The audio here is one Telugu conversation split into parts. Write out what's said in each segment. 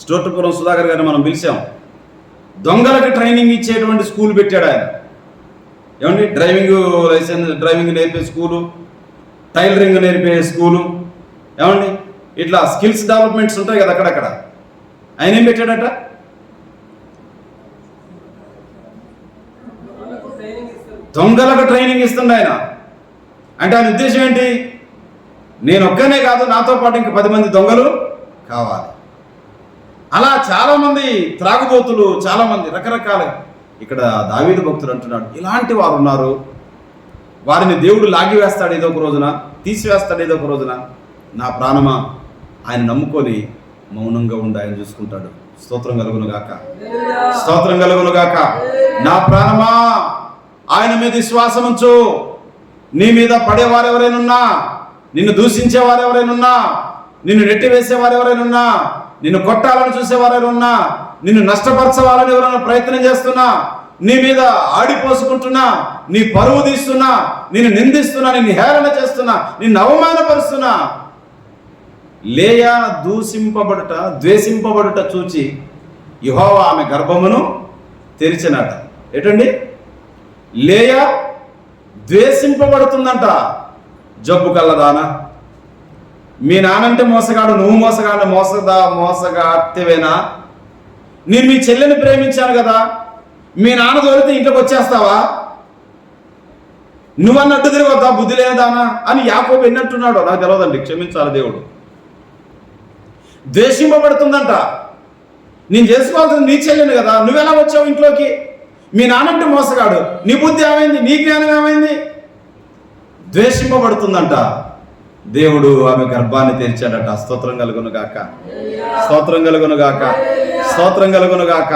స్టోర్టపురం సుధాకర్ గారిని మనం పిలిచాం. దొంగలకి ట్రైనింగ్ ఇచ్చేటువంటి స్కూల్ పెట్టాడు ఆయన. ఏమండి? డ్రైవింగ్ లైసెన్స్ డ్రైవింగ్ నేర్పే స్కూలు టైలరింగ్ నేర్పే స్కూలు ఏమండి? ఇట్లా స్కిల్స్ డెవలప్మెంట్స్ ఉంటాయి కదా అక్కడక్కడ. ఆయన ఏం పెట్టాడట? దొంగలకు ట్రైనింగ్ ఇస్తుంది ఆయన. అంటే ఆయన ఉద్దేశం ఏంటి? నేను ఒక్కనే కాదు నాతో పాటు ఇంక పది మంది దొంగలు కావాలి. అలా చాలామంది త్రాగుబోతులు చాలామంది రకరకాల ఇక్కడ దావీదు భక్తులు అంటున్నాడు ఇలాంటి వారు ఉన్నారు వారిని దేవుడు లాగివేస్తాడు ఏదో ఒక రోజున తీసివేస్తాడు ఏదో ఒక రోజున. నా ప్రాణమా? ఆయన నమ్ముకొని మౌనంగా ఉండి ఆయన చూసుకుంటాడు. స్తోత్రం కలుగును గాక. స్తోత్రం కలుగును గాక. నా ప్రాణమా? ఆయన మీద విశ్వాసం ఉంచు. నీ మీద పడేవారు ఎవరైనా ఉన్నా. నిన్ను దూషించేవారు ఎవరైనా ఉన్నా. నిన్ను నెట్టి వేసేవారు ఎవరైనా ఉన్నా. నిన్ను కొట్టాలని చూసేవారు ఉన్నా నిన్ను నష్టపరచవాలని ఎవరైనా ప్రయత్నం చేస్తున్నా నీ మీద ఆడిపోసుకుంటున్నా నీ పరువు తీస్తున్నా నిన్ను నిందిస్తున్నా నిన్ను హేళన చేస్తున్నా నిన్ను అవమానపరుస్తున్నా లేయా దూషింపబడుట ద్వేషింపబడుట చూచి యుహోవా ఆమె గర్భమును తెరిచినట. ఏటండి? లేయా ద్వేషింపబడుతుందంట. జబ్బు కల్లదానా మీ నానంటే మోసగాడు నువ్వు మోసగాడు మోసదా మోసగా అత్తవేనా? నేను మీ చెల్లెని ప్రేమించాను కదా. మీ నాన్న దొరికితే ఇంట్లోకి వచ్చేస్తావా? నువ్వన్నట్టు తిరగొద్దా బుద్ధి లేదానా అని యాకోబు ఎన్నట్టున్నాడో నాకు తెలియదండి క్షమించాలి దేవుడు. ద్వేషింపబడుతుందంట. నేను చేసుకోవాల్సింది నీ చెల్లెని కదా. నువ్వెలా వచ్చావు ఇంట్లోకి? మీ నానంటే మోసగాడు. నీ బుద్ధి ఏమైంది? నీ జ్ఞానం ఏమైంది? ద్వేషింపబడుతుందంట. దేవుడు ఆమె గర్భాన్ని తెరిచాడట. స్తోత్రం కలుగును గాక. స్తోత్రం కలుగును గాక. స్తోత్రం కలుగును గాక.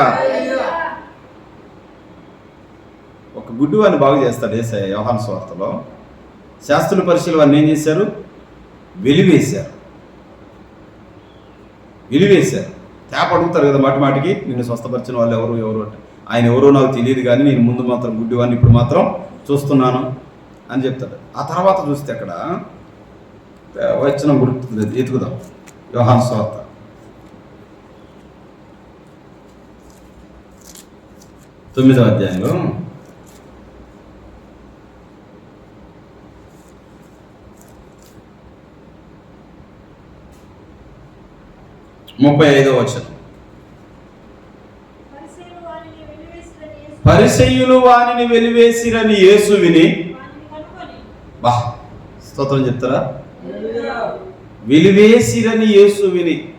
ఒక గుడ్డివాడిని బాగు చేస్తాడు ఏసే యోహాన్ స్వార్థలో శాస్త్రుల పరిశీలి వారిని ఏం చేశారు? వెలివేశారు. వెలివేశారు. తేప అడుగుతారు కదా మాటి మాటికి నిన్ను స్వస్థపరిచిన వాళ్ళు ఎవరు ఎవరు? అంటే ఆయన ఎవరో నాకు తెలియదు కానీ నేను ముందు మాత్రం గుడ్డివాడిని ఇప్పుడు మాత్రం చూస్తున్నాను అని చెప్తాడు. ఆ తర్వాత చూస్తే అక్కడ వచ్చిన గుర్తు ఎతుకుదాం యోహాన్ స్వార్థ తొమ్మిదవ అధ్యాయంలో ముప్పై ఐదవ వచనం. పరిసయ్యులు వారిని వెలివేసిరని యేసు విని బా స్తోత్రం చెప్తారా? వెలివేసిరని యేసు విని.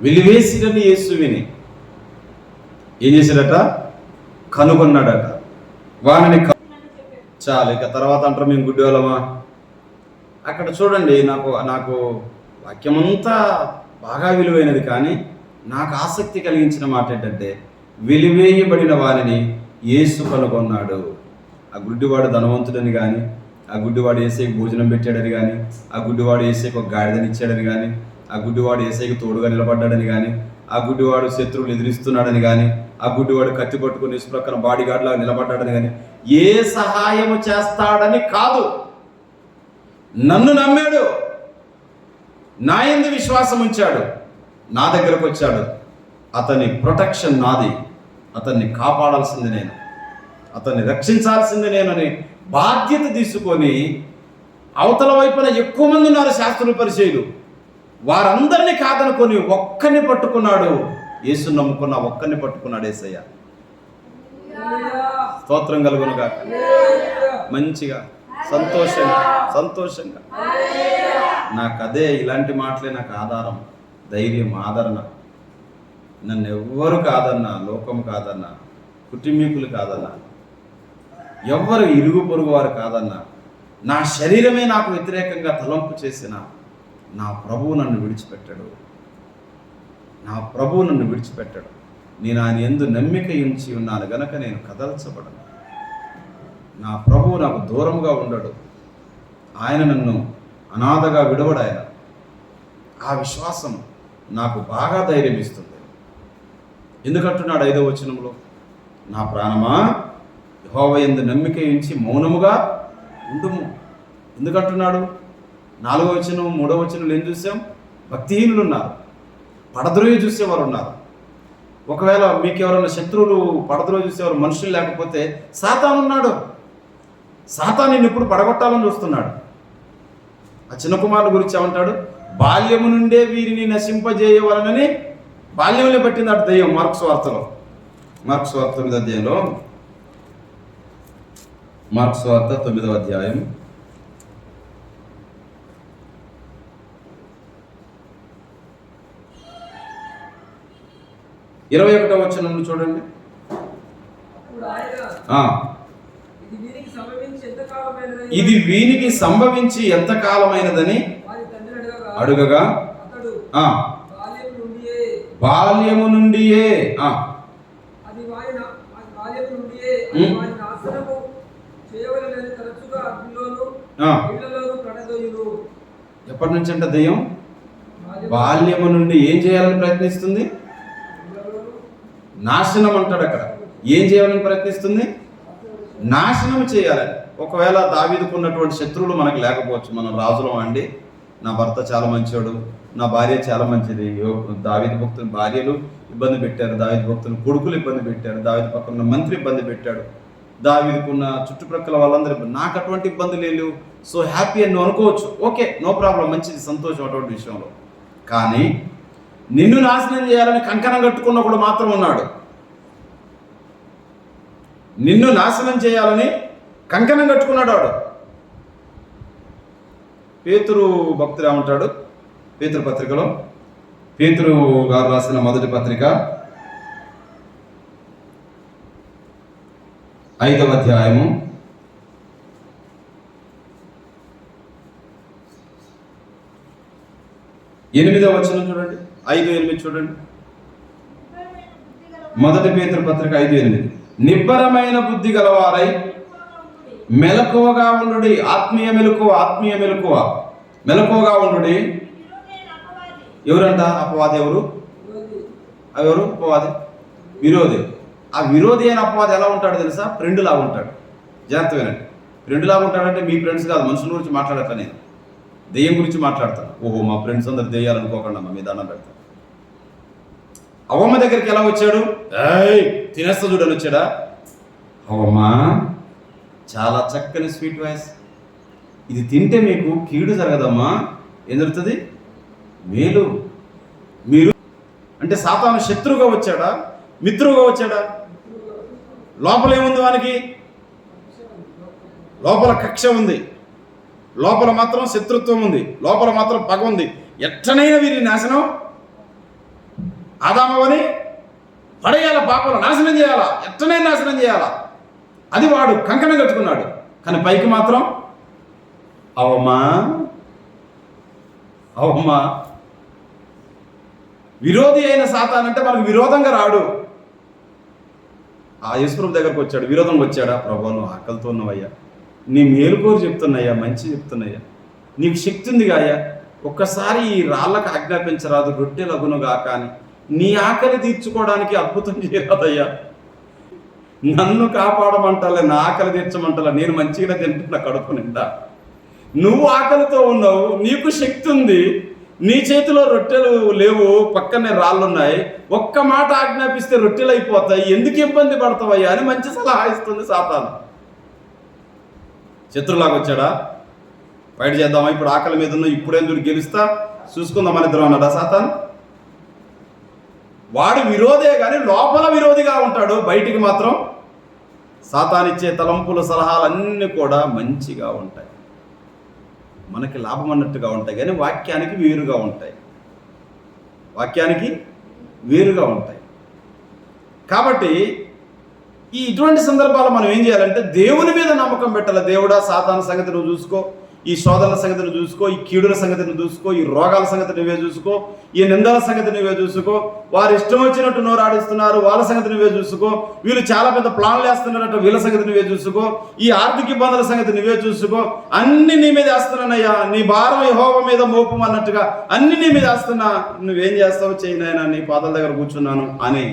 వెలివేసిరని యేసు విని. ఏం చేశాడట? కనుగొన్నాడట. వానిని క- చాలు ఇక తర్వాత అంటారు మేము గుడ్డివాళ్ళమా? అక్కడ చూడండి నాకు నాకు వాక్యమంతా బాగా విలువైనది కానీ నాకు ఆసక్తి కలిగించిన మాట ఏంటంటే వెలివేయబడిన వారిని యేసు కనుగొన్నాడు. ఆ గుడ్డివాడు ధనవంతుడని కానీ ఆ గుడ్డివాడు ఏసైకి భోజనం పెట్టాడని కానీ ఆ గుడ్డివాడు ఏసైకి ఒక గాడిదని ఇచ్చాడని కానీ ఆ గుడ్డివాడు ఏసైకి తోడుగా నిలబడ్డాడని కానీ ఆ గుడ్డివాడు శత్రువులు ఎదిరిస్తున్నాడని కానీ ఆ గుడ్డివాడు కత్తి పట్టుకుని నిష్ప్రక్కన బాడీ నిలబడ్డాడని కానీ ఏ సహాయము చేస్తాడని కాదు. నన్ను నమ్మాడు. నా ఎందు విశ్వాసం ఉంచాడు. నా దగ్గరకు వచ్చాడు. అతని ప్రొటెక్షన్ నాది. అతన్ని కాపాడాల్సింది నేను. అతన్ని రక్షించాల్సింది నేనని బాధ్యత తీసుకొని అవతల వైపున ఎక్కువ మంది ఉన్నారు శాస్త్రుల పరిచయులు. వారందరినీ కాదనుకొని ఒక్కరిని పట్టుకున్నాడు యేసు నమ్ముకున్న ఒక్కరిని పట్టుకున్నాడు ఏసయ్య. స్తోత్రం కలుగునుగా. మంచిగా సంతోషంగా సంతోషంగా. నాకు అదే ఇలాంటి మాటలే నాకు ఆధారం ధైర్యం ఆదరణ. నన్ను ఎవ్వరు కాదన్నా లోకం కాదన్నా కుటుంబీకులు కాదన్నా ఎవ్వరు ఇరుగు పొరుగు వారు కాదన్నా. నా శరీరమే నాకు వ్యతిరేకంగా తలంపు చేసిన నా ప్రభువు నన్ను విడిచిపెట్టాడు. నా ప్రభువు నన్ను విడిచిపెట్టాడు. నేను ఆయన ఎందు నమ్మిక ఉంచి ఉన్నాను గనక నేను కదల్చబడను. నా ప్రభువు నాకు దూరంగా ఉండడు. ఆయన నన్ను అనాథగా విడవడాయన ఆ విశ్వాసం నాకు బాగా ధైర్యం ఇస్తుంది ఎందుకంటున్నాడు ఐదో వచనంలో? నా ప్రాణమా? యహోవ ఎందు నమ్మిక ఉంచి మౌనముగా ఉండుము. ఎందుకంటున్నాడు? నాలుగో వచనం మూడో వచనంలో ఏం చూసాం? భక్తిహీనులు ఉన్నారు పడద్రోయి చూసేవారు ఉన్నారు ఒకవేళ మీకు ఎవరైనా శత్రువులు పడద్రోయి చూసేవారు మనుషులు లేకపోతే సాతాను ఉన్నాడు. సాతాను నిన్ను ఇప్పుడు పడగొట్టాలని చూస్తున్నాడు. ఆ చిన్న కుమారుల గురించి ఏమంటాడు? బాల్యము నుండే వీరిని నశింపజేయవలనని బాల్యంలో అటు దయ్యం మార్క్స్ వార్తలో మార్క్స్ వార్త తొమ్మిదో అధ్యాయంలో మార్క్స్ వార్త తొమ్మిదవ అధ్యాయం. ఇరవై ఒకటో వచ్చిన చూడండి. ఇది వీనికి సంభవించి ఎంత కాలమైనదని అడగగా బాల్యము నుండియే ఆ, అది వారి నా- అది బాల్యం నుండియే అది ఉమ్. వారి నాశనము చేయవలనని తరచుగా అగ్నిలోను ఆ. ఇళ్ళలోను పడదోయును ఎప్పటి నుంచి అంటే దెయ్యం? బాల్యం బాల్యము నుండి ఏం చేయాలని ప్రయత్నిస్తుంది? నాశనం అంటాడు అక్కడ. ఏం చేయాలని ప్రయత్నిస్తుంది? నాశనం చేయాలని. ఒకవేళ దావీదుకున్నటువంటి శత్రువులు మనకు లేకపోవచ్చు. మనం రాజులం అండి. నా భర్త చాలా మంచివాడు నా భార్య చాలా మంచిది. యో- భక్తులు భక్తుల భార్యలు ఇబ్బంది పెట్టారు. దావిద భక్తులు కొడుకులు ఇబ్బంది పెట్టారు. దావీదు పక్కన ఉన్న మంత్రి ఇబ్బంది పెట్టాడు. దావీదుకున్న చుట్టుప్రక్కల వాళ్ళందరూ నాకు అటువంటి ఇబ్బందులు లేవు సో హ్యాపీ అని నువ్వు అనుకోవచ్చు. ఓకే నో ప్రాబ్లం మంచిది సంతోషం అటువంటి విషయంలో. కానీ నిన్ను నాశనం చేయాలని కంకణం కట్టుకున్నప్పుడు మాత్రం ఉన్నాడు. నిన్ను నాశనం చేయాలని కంకణం కట్టుకున్నాడు వాడు. పేతురు భక్తుడు ఏమంటాడు? పేతురు పత్రికలో. పేతురు గారు రాసిన మొదటి పత్రిక ఐదవ అధ్యాయము. ఎనిమిదో వచనం చూడండి. ఐదు ఎనిమిది చూడండి. మొదటి పేతృ పత్రిక ఐదు ఎనిమిది. నిబ్బరమైన బుద్ధి గలవారై మెలకువగా ఉండు ఆత్మీయ మెలకువ ఆత్మీయ మెలకువ. మెలకువగా ఉండు ఎవరంట? అపవాది ఎవరు? ఎవరు? అపవాది. విరోధి. ఆ విరోధి అయిన అపవాది ఎలా ఉంటాడు తెలుసా? ఫ్రెండ్ లాగా ఉంటాడు. జాగ్రత్త వినండి. ఫ్రెండ్ లాగా ఉంటాడంటే మీ ఫ్రెండ్స్ కాదు. మనుషుల గురించి మాట్లాడట్లా నేను. దెయ్యం గురించి మాట్లాడతాను ఓహో మా ఫ్రెండ్స్ అందరు దెయ్యాలనుకోకుండా మా మీద అన్నం పెడతాను అవమ్మ దగ్గరికి ఎలా వచ్చాడు? ఏయ్ తినేస్తా చూడని వచ్చాడా? అవమ్మా చాలా చక్కని స్వీట్ వాయిస్ ఇది తింటే మీకు కీడు జరగదమ్మా. ఏం జరుగుతుంది? మేలు. మీరు అంటే సాతాను శత్రువుగా వచ్చాడా? మిత్రువుగా వచ్చాడా? లోపల ఏముంది వానికి? లోపల కక్ష ఉంది. లోపల మాత్రం శత్రుత్వం ఉంది. లోపల మాత్రం పగ ఉంది. ఎట్టనైనా వీరి నాశనం. ఆదామవని పడేయాల పాపలు నాశనం చేయాలా? ఎట్టనైనా నాశనం చేయాలా? అది వాడు కంకణం కట్టుకున్నాడు. కానీ పైకి మాత్రం అవమ్మా అవమ్మా విరోధి అయిన సాతాన్ అంటే మనకు విరోధంగా రాడు. ఆ యేసుప్రభు దగ్గరకు వచ్చాడు. విరోధంగా వచ్చాడా? ప్రభు నువ్వు ఆకలితో ఉన్నావయ్యా. నీ మేలుకోరు చెప్తున్నాయా మంచి చెప్తున్నాయా నీకు శక్తి ఉంది కాయ్యా ఒక్కసారి ఈ రాళ్ళకు ఆజ్ఞాపించరాదు రొట్టె లగునుగా కానీ నీ ఆకలి తీర్చుకోవడానికి అద్భుతం చేయరాదయ్యా. నన్ను కాపాడమంటలే నా ఆకలి తీర్చమంటలే నేను మంచిగా తింటున్నా కడుపు నిండా. నువ్వు ఆకలితో ఉన్నావు నీకు శక్తి ఉంది. నీ చేతిలో రొట్టెలు లేవు పక్కనే రాళ్ళు ఉన్నాయి ఒక్క మాట ఆజ్ఞాపిస్తే రొట్టెలు అయిపోతాయి ఎందుకు ఇబ్బంది పడతావయ్యా అని మంచి సలహా ఇస్తుంది సాతాను. శత్రులాగా వచ్చాడా? బయట చేద్దామా? ఇప్పుడు ఆకలి మీద ఉన్న ఇప్పుడేం చూడు గెలుస్తా? చూసుకుందాం మన ఇద్దరు అన్నాడా సాతాన్? వాడు విరోధే కానీ లోపల విరోధిగా ఉంటాడు. బయటికి మాత్రం సాతానిచ్చే తలంపుల సలహాలన్నీ కూడా మంచిగా ఉంటాయి. మనకి లాభం అన్నట్టుగా ఉంటాయి కానీ వాక్యానికి వేరుగా ఉంటాయి. వాక్యానికి వేరుగా ఉంటాయి. కాబట్టి ఈ ఇటువంటి సందర్భాలు మనం ఏం చేయాలంటే దేవుని మీద నమ్మకం పెట్టాలి? దేవుడా సాతాన సంగతి నువ్వు చూసుకో ఈ శోధనల సంగతి నువ్వు చూసుకో ఈ కీడుల సంగతి నువ్వు చూసుకో ఈ రోగాల సంగతి నువ్వే చూసుకో ఈ నిందల సంగతి నువ్వే చూసుకో వారు ఇష్టం వచ్చినట్టు నోరాడిస్తున్నారు వాళ్ళ సంగతి నువ్వే చూసుకో వీళ్ళు చాలా పెద్ద ప్లాన్లు వేస్తున్నారట వీళ్ళ సంగతి నువ్వే చూసుకో ఈ ఆర్థిక ఇబ్బందుల సంగతి నువ్వే చూసుకో అన్ని నీ మీద వేస్తున్నానయ్యా నీ భారం యహోవ మీద మోపం అన్నట్టుగా అన్ని నీ మీద వేస్తున్నా నువ్వేం చేస్తావు? చేయనైనా నీ పాదల దగ్గర కూర్చున్నాను అని.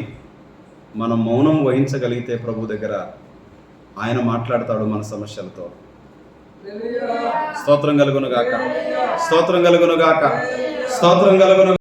మనం మౌనం వహించగలిగితే ప్రభు దగ్గర ఆయన మాట్లాడతాడు మన సమస్యలతో. స్తోత్రం కలుగును గాక స్తోత్రం కలుగును గాక స్తోత్రం కలుగును